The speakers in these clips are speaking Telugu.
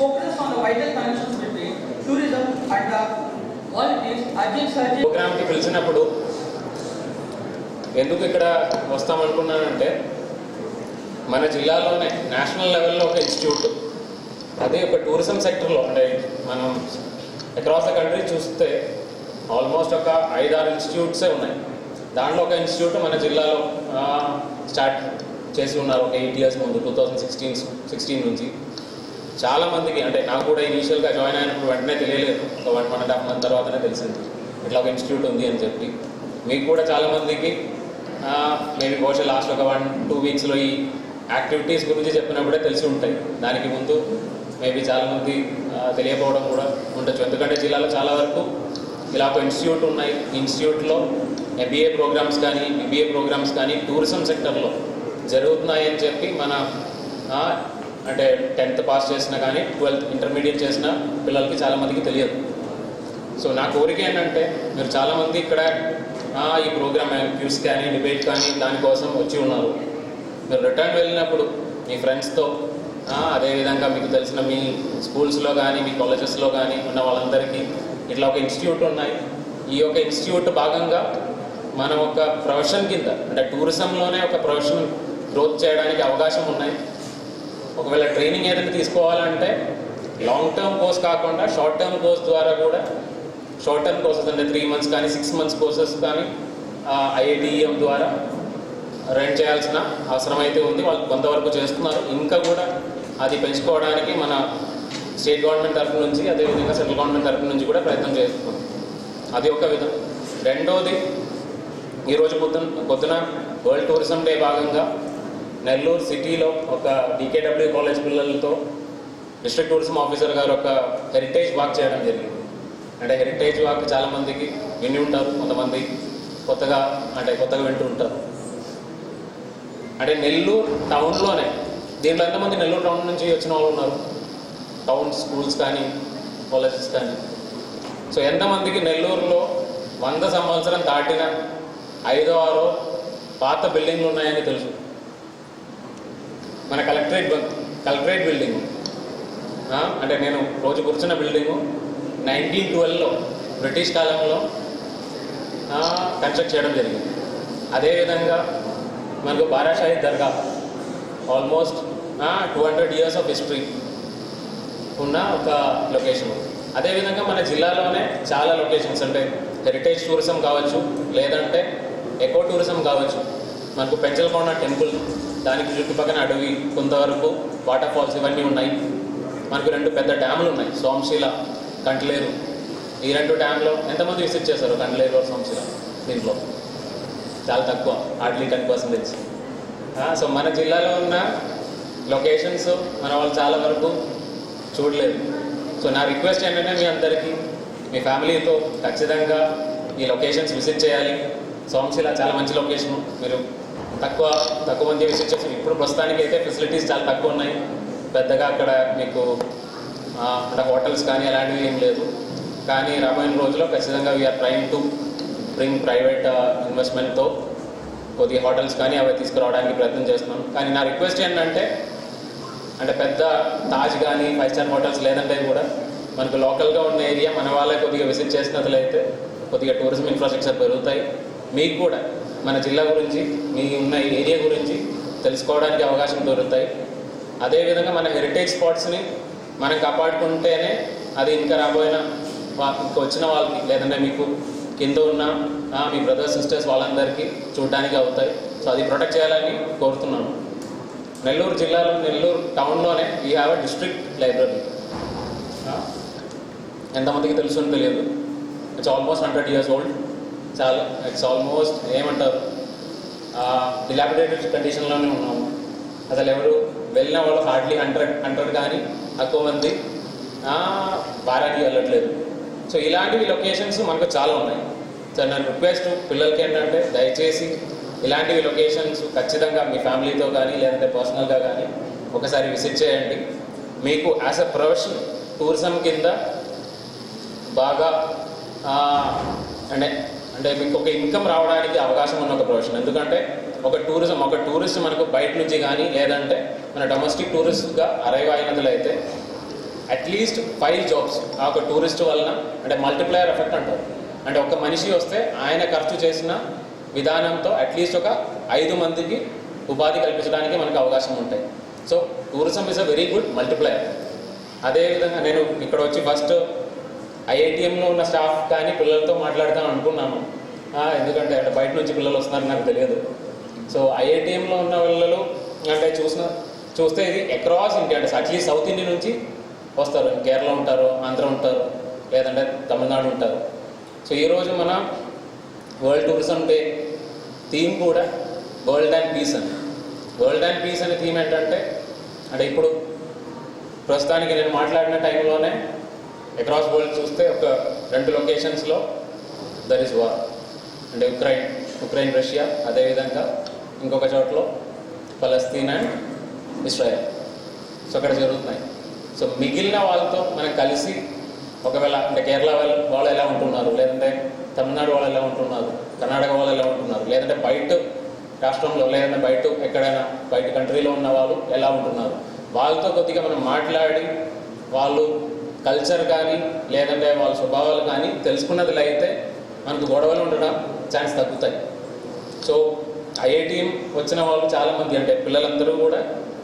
focuses on the vital connections between tourism and the qualities Ajit Sarji ప్రోగ్రామ్కి పిలిచినప్పుడు ఎందుకు ఇక్కడ వస్తామనుకున్నానంటే మన జిల్లాలోనే నేషనల్ లెవెల్లో ఒక ఇన్స్టిట్యూట్ అదే ఒక టూరిజం సెక్టర్లో అంటే మనం అక్రాస్ ద కంట్రీ చూస్తే ఆల్మోస్ట్ ఒక ఐదారు ఇన్స్టిట్యూట్సే ఉన్నాయి. దాంట్లో ఒక ఇన్స్టిట్యూట్ మన జిల్లాలో స్టార్ట్ చేసి ఉన్నారు ఒక ఎయిట్ ఇయర్స్ ముందు టూ థౌజండ్ సిక్స్టీన్ సిక్స్టీన్ నుంచి. చాలా మందికి అంటే నాకు కూడా ఇనీషియల్గా జాయిన్ అయినప్పుడు వెంటనే తెలియలేదు. ఒక one one and half month తర్వాతనే తెలిసింది. ఇట్లా ఒక ఇన్స్టిట్యూట్ ఉంది అని చెప్పి. మీకు కూడా చాలా మందికి మేబీ బహుశా లాస్ట్ ఒక వన్ టూ వీక్స్లో ఈ యాక్టివిటీస్ గురించి చెప్పినప్పుడే తెలిసి ఉంటాయి. దానికి ముందు మేబీ చాలామంది తెలియకపోవడం కూడా ఉండొచ్చు. ఎందుకంటే జిల్లాలో చాలా వరకు ఇలా ఒక ఇన్స్టిట్యూట్ ఉన్నాయి. ఇన్స్టిట్యూట్లో ఎంబీఏ ప్రోగ్రామ్స్ కానీ బీబీఏ ప్రోగ్రామ్స్ కానీ టూరిజం సెక్టర్లో జరుగుతున్నాయి అని చెప్పి మన అంటే టెన్త్ పాస్ చేసినా కానీ ట్వెల్త్ ఇంటర్మీడియట్ చేసిన పిల్లలకి చాలామందికి తెలియదు. సో నా కోరిక ఏంటంటే మీరు చాలామంది ఇక్కడ ఈ ప్రోగ్రామ్ క్యూస్ కానీ డిబేట్ కానీ దానికోసం వచ్చి ఉన్నారు. మీరు రిటర్న్ వెళ్ళినప్పుడు మీ ఫ్రెండ్స్తో అదేవిధంగా మీకు తెలిసిన మీ స్కూల్స్లో కానీ మీ కాలేజెస్లో కానీ ఉన్న వాళ్ళందరికీ ఇట్లా ఒక ఇన్స్టిట్యూట్ ఉన్నాయి. ఈ యొక్క ఇన్స్టిట్యూట్ భాగంగా మనం ఒక ప్రొఫెషన్ కింద అంటే టూరిజంలోనే ఒక ప్రొఫెషన్ గ్రోత్ చేయడానికి అవకాశం ఉన్నాయి. ఒకవేళ ట్రైనింగ్ ఏదైనా తీసుకోవాలంటే లాంగ్ టర్మ్ కోర్స్ కాకుండా షార్ట్ టర్మ్ కోర్స్ ద్వారా కూడా షార్ట్ టర్మ్ కోర్సెస్ అంటే త్రీ మంత్స్ కానీ సిక్స్ మంత్స్ కోర్సెస్ కానీ ఐఐటిఎం ద్వారా రన్ చేయాల్సిన అవసరం అయితే ఉంది. వాళ్ళు కొంతవరకు చేస్తున్నారు. ఇంకా కూడా అది పెంచుకోవడానికి మన స్టేట్ గవర్నమెంట్ తరఫు నుంచి అదేవిధంగా సెంట్రల్ గవర్నమెంట్ తరఫు నుంచి కూడా ప్రయత్నం చేస్తున్నాం. అది ఒక విధం. రెండోది ఈరోజు పొద్దున పొద్దున వరల్డ్ టూరిజం డే భాగంగా నెల్లూరు సిటీలో ఒక డికేడబ్ల్యూ కాలేజ్ పిల్లలతో డిస్ట్రిక్ట్ టూరిజం ఆఫీసర్ గారు ఒక హెరిటేజ్ వాక్ చేయడం జరిగింది. అంటే హెరిటేజ్ వాక్ చాలామందికి విని ఉంటారు కొంతమంది కొత్తగా అంటే కొత్తగా వింటూ ఉంటారు. అంటే నెల్లూరు టౌన్లోనే దీంట్లో ఎంతమంది నెల్లూరు టౌన్ నుంచి వచ్చిన వాళ్ళు ఉన్నారు? టౌన్ స్కూల్స్ కానీ కాలేజెస్ కానీ. సో ఎంతమందికి నెల్లూరులో వంద సంవత్సరం దాటిన ఐదో ఆరో పాత బిల్డింగ్లు ఉన్నాయని తెలుసు. మన కలెక్టరేట్ కలెక్టరేట్ బిల్డింగ్. అంటే నేను రోజు కూర్చున్న బిల్డింగు నైన్టీన్ ట్వెల్వ్లో బ్రిటిష్ కాలంలో కన్స్ట్రక్ట్ చేయడం జరిగింది. అదేవిధంగా మనకు Barashahi Dargah almost two hundred years of history ఉన్న ఒక లొకేషన్. అదేవిధంగా మన జిల్లాలోనే చాలా లొకేషన్స్ అంటే హెరిటేజ్ టూరిజం కావచ్చు లేదంటే ఎకో టూరిజం కావచ్చు. మనకు పెంచలకొండ టెంపుల్ దానికి చుట్టుపక్కల అడవి కొంతవరకు వాటర్ ఫాల్స్ ఇవన్నీ ఉన్నాయి. మనకు రెండు పెద్ద డ్యాములు ఉన్నాయి సోమశీల కంట్లేరు. ఈ రెండు డ్యామ్లో ఎంతమంది విజిట్ చేశారు కంట్లేరు or సోమశీల? దీంట్లో. చాలా తక్కువ హార్డ్లీ టెన్ పర్సెంటేజ్ సో మన జిల్లాలో ఉన్న లొకేషన్స్ మన వాళ్ళు చాలా వరకు చూడలేదు. సో నా రిక్వెస్ట్ ఏంటంటే మీ అందరికీ మీ ఫ్యామిలీతో ఖచ్చితంగా ఈ లొకేషన్స్ విజిట్ చేయాలి. సోమశిల చాలా మంచి లొకేషన్ మీరు తక్కువ తక్కువ మంది విజిట్ ఇప్పుడు ప్రస్తుతానికి అయితే ఫెసిలిటీస్ చాలా తక్కువ ఉన్నాయి. పెద్దగా అక్కడ మీకు అక్కడ అంటే హోటల్స్ కానీ అలాంటివి ఏం లేదు. కానీ రాబోయే రోజుల్లో ఖచ్చితంగా we're trying to bring private ఇన్వెస్ట్మెంట్తో కొద్దిగా హోటల్స్ కానీ అవి తీసుకురావడానికి ప్రయత్నం చేస్తున్నాను కానీ నా రిక్వెస్ట్ ఏంటంటే అంటే పెద్ద తాజ్ కానీ ఫైవ్ స్టార్ హోటల్స్ లేదంటే కూడా మనకు లోకల్గా ఉన్న ఏరియా మన వాళ్ళే కొద్దిగా విజిట్ చేసినట్లయితే కొద్దిగా టూరిజం ఇన్ఫ్రాస్ట్రక్చర్ పెరుగుతాయి. మీకు కూడా మన జిల్లా గురించి మీ ఉన్న ఏరియా గురించి తెలుసుకోవడానికి అవకాశం దొరుకుతాయి. అదేవిధంగా మన హెరిటేజ్ స్పాట్స్ని మనం కాపాడుకుంటేనే అది ఇంకా రాబోయిన వచ్చిన వాళ్ళకి లేదంటే మీకు కింద ఉన్న మీ బ్రదర్స్ సిస్టర్స్ వాళ్ళందరికీ చూడడానికి అవుతాయి. సో అది ప్రొటెక్ట్ చేయాలని కోరుతున్నాను. నెల్లూరు జిల్లాలో Nellore టౌన్లోనే we have a district library ఎంతమందికి తెలుసు తెలియదు. It's almost hundred years old చాలా ఇట్స్ ఆల్మోస్ట్ ఏమంటారు? డిలాబిడేటెడ్ కండిషన్లోనే ఉన్నాము. అసలు ఎవరు వెళ్ళిన వాళ్ళు హార్డ్లీ హండ్రెడ్ హండ్రెడ్ కానీ తక్కువ మంది బారాకి వెళ్ళట్లేదు. సో ఇలాంటివి లొకేషన్స్ మనకు చాలా ఉన్నాయి. సో నా రిక్వెస్ట్ పిల్లలకి ఏంటంటే దయచేసి ఇలాంటివి లొకేషన్స్ ఖచ్చితంగా మీ ఫ్యామిలీతో కానీ లేదంటే పర్సనల్గా కానీ ఒకసారి విజిట్ చేయండి. మీకు యాజ్ అ ప్రొఫెషన్ టూరిజం కింద బాగా అంటే అంటే మీకు ఒక ఇన్కమ్ రావడానికి అవకాశం ఉన్న ఒక ప్రొఫెషన్ ఎందుకంటే ఒక టూరిజం ఒక టూరిస్ట్ మనకు బయట నుంచి కానీ లేదంటే మన డొమెస్టిక్ టూరిస్ట్గా అరైవ్ అయినట్లయితే అట్లీస్ట్ ఫైవ్ జాబ్స్ ఆ ఒక టూరిస్ట్ వలన అంటే మల్టిప్లయర్ ఎఫెక్ట్ అంటారు. అంటే ఒక మనిషి వస్తే ఆయన ఖర్చు చేసిన విధానంతో అట్లీస్ట్ ఒక ఐదు మందికి ఉపాధి కల్పించడానికి మనకు అవకాశం ఉంటాయి. So tourism is a very good multiplier అదేవిధంగా నేను ఇక్కడ వచ్చి ఫస్ట్ ఐఐటిఎంలో ఉన్న స్టాఫ్ కానీ పిల్లలతో మాట్లాడతాను అనుకున్నాను. ఎందుకంటే అంటే బయట నుంచి పిల్లలు వస్తున్నారు నాకు తెలియదు. సో ఐఐటిఎంలో ఉన్న పిల్లలు అంటే చూసిన చూస్తే ఇది అక్రాస్ ఇండియా అంటే అట్లీస్ట్ సౌత్ ఇండియా నుంచి వస్తారు. కేరళ ఉంటారు ఆంధ్ర ఉంటారు లేదంటే తమిళనాడు ఉంటారు. సో ఈరోజు మన వరల్డ్ టూరిజం డే థీమ్ కూడా వరల్డ్ అండ్ పీస్ అని. వరల్డ్ అండ్ పీస్ అనే థీమ్ ఏంటంటే అంటే ఇప్పుడు ప్రస్తుతానికి నేను మాట్లాడిన టైంలోనే అక్రాస్ వరల్డ్ చూస్తే ఒక రెండు లొకేషన్స్లో దర్ ఇస్ వార్ అంటే ఉక్రెయిన్ ఉక్రెయిన్ రష్యా అదేవిధంగా ఇంకొక చోట్లో ఫలస్తీన్ అండ్ ఇస్రాయల్ సో అక్కడ జరుగుతున్నాయి. సో మిగిలిన వాళ్ళతో మనం కలిసి ఒకవేళ అంటే కేరళ వాళ్ళు వాళ్ళు ఎలా ఉంటున్నారు? లేదంటే తమిళనాడు వాళ్ళు ఎలా ఉంటున్నారు? కర్ణాటక వాళ్ళు ఎలా ఉంటున్నారు? లేదంటే బయట రాష్ట్రంలో లేదంటే బయట ఎక్కడైనా బయట కంట్రీలో ఉన్న వాళ్ళు ఎలా ఉంటున్నారు? వాళ్ళతో కొద్దిగా మనం మాట్లాడి వాళ్ళు కల్చర్ కానీ లేదంటే వాళ్ళ స్వభావాలు కానీ తెలుసుకున్నది అయితే మనకు గొడవలు ఉండడం ఛాన్స్ తగ్గుతాయి. సో ఐఐటిఎం వచ్చిన వాళ్ళు చాలామంది అంటే పిల్లలందరూ కూడా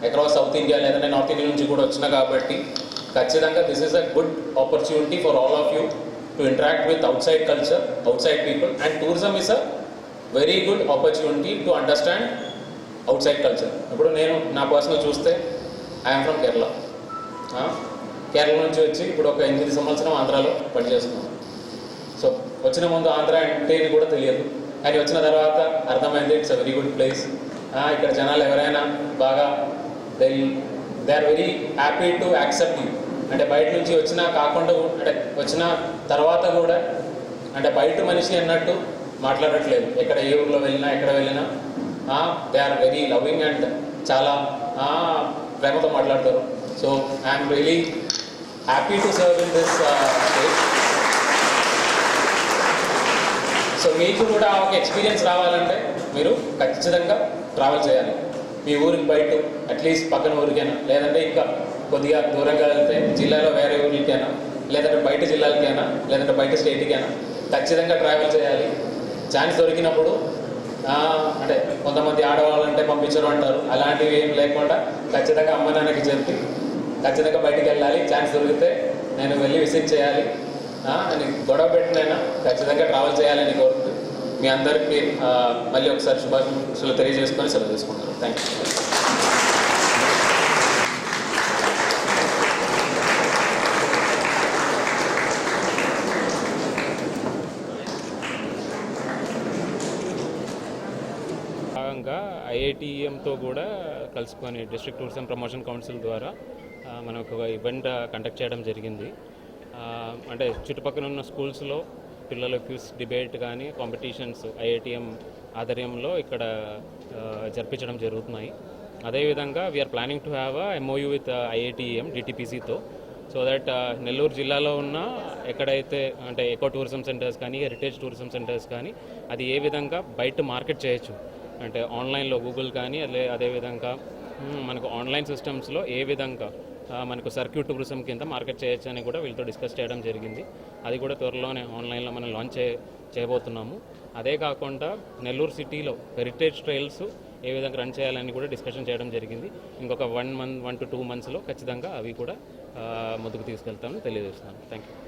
అక్రాస్ సౌత్ ఇండియా లేదంటే నార్త్ ఇండియా నుంచి కూడా వచ్చిన కాబట్టి ఖచ్చితంగా this is a good opportunity for all of you to interact with outside culture outside people and tourism is a very good opportunity to understand outside culture ఇప్పుడు నేను నా పర్సనల్ చూస్తే ఐఎమ్ ఫ్రమ్ కేరళ కేరళ నుంచి వచ్చి ఇప్పుడు ఒక ఎనిమిది సంవత్సరం ఆంధ్రాలో పనిచేస్తున్నాను సో వచ్చిన ముందు ఆంధ్ర అంటే కూడా తెలియదు. కానీ వచ్చిన తర్వాత అర్థమైంది it's a very good place ఇక్కడ జనాలు ఎవరైనా బాగా they they are very happy to accept you అంటే బయట నుంచి వచ్చినా కాకుండా అంటే వచ్చిన తర్వాత కూడా అంటే బయట మనిషి అన్నట్టు మాట్లాడట్లేదు. ఎక్కడ ఏ ఊర్లో వెళ్ళినా ఎక్కడ వెళ్ళినా they are very loving and చాలా ప్రేమతో మాట్లాడతారు. So I'm really happy to serve in this state so మీకు కూడా ఒక ఎక్స్పీరియన్స్ రావాలంటే మీరు ఖచ్చితంగా ట్రావెల్ చేయాలి. మీ ఊరికి బయట అట్లీస్ట్ పక్కన ఊరికైనా లేదంటే ఇంకా కొద్దిగా దూరంగా వెళ్తే జిల్లాలో వేరే ఊరికైనా లేదంటే బయట జిల్లాలకైనా లేదంటే బయట స్టేట్కైనా ఖచ్చితంగా ట్రావెల్ చేయాలి. ఛాన్స్ దొరికినప్పుడు అంటే కొంతమంది ఆడవాళ్ళంటే పంపించరు అంటారు. అలాంటివి ఏం లేకుండా ఖచ్చితంగా అమ్మ నాన్నకి చెప్పి ఖచ్చితంగా బయటికి వెళ్ళాలి. ఛాన్స్ దొరికితే నేను వెళ్ళి విజిట్ చేయాలి. నేను అని గొడవ పెట్టినైనా ఖచ్చితంగా ట్రావెల్ చేయాలని కోరుతూ మీ అందరికీ మళ్ళీ ఒకసారి శుభాకాంక్షలు తెలియజేసుకొని సెలవు తీసుకుంటాను థ్యాంక్ యూ భాగంగా ఐఐటిఎంతో కూడా కలుసుకొని డిస్ట్రిక్ట్ టూరిజం ప్రమోషన్ కౌన్సిల్ ద్వారా మనం ఒక ఈవెంట్ కండక్ట్ చేయడం జరిగింది. అంటే చుట్టుపక్కల ఉన్న స్కూల్స్లో పిల్లల క్యూస్ డిబేట్ కానీ కాంపిటీషన్స్ ఐఐటిఎం ఆధ్వర్యంలో ఇక్కడ జరిపించడం జరుగుతున్నాయి. అదేవిధంగా we're planning to have a MOU with IITM డిటిపిసితో so that Nellore జిల్లాలో ఉన్న ఎక్కడైతే అంటే ఎకో టూరిజం సెంటర్స్ కానీ హెరిటేజ్ టూరిజం సెంటర్స్ కానీ అది ఏ విధంగా బయట మార్కెట్ చేయొచ్చు? అంటే ఆన్లైన్లో గూగుల్ కానీ అదే అదేవిధంగా మనకు ఆన్లైన్ సిస్టమ్స్లో ఏ విధంగా మనకు సర్క్యూట్ టూరిజం కింద మార్కెట్ చేయొచ్చు అని కూడా వీళ్ళతో డిస్కస్ చేయడం జరిగింది. అది కూడా త్వరలోనే ఆన్లైన్లో మనం లాంచ్ చే చేయబోతున్నాము. అదే కాకుండా నెల్లూరు సిటీలో హెరిటేజ్ ట్రైల్స్ ఏ విధంగా రన్ చేయాలని కూడా డిస్కషన్ చేయడం జరిగింది. ఇంకొక one month one to two మంత్స్లో ఖచ్చితంగా అవి కూడా ముందుకు తీసుకెళ్తామని తెలియజేస్తున్నాను. Thank you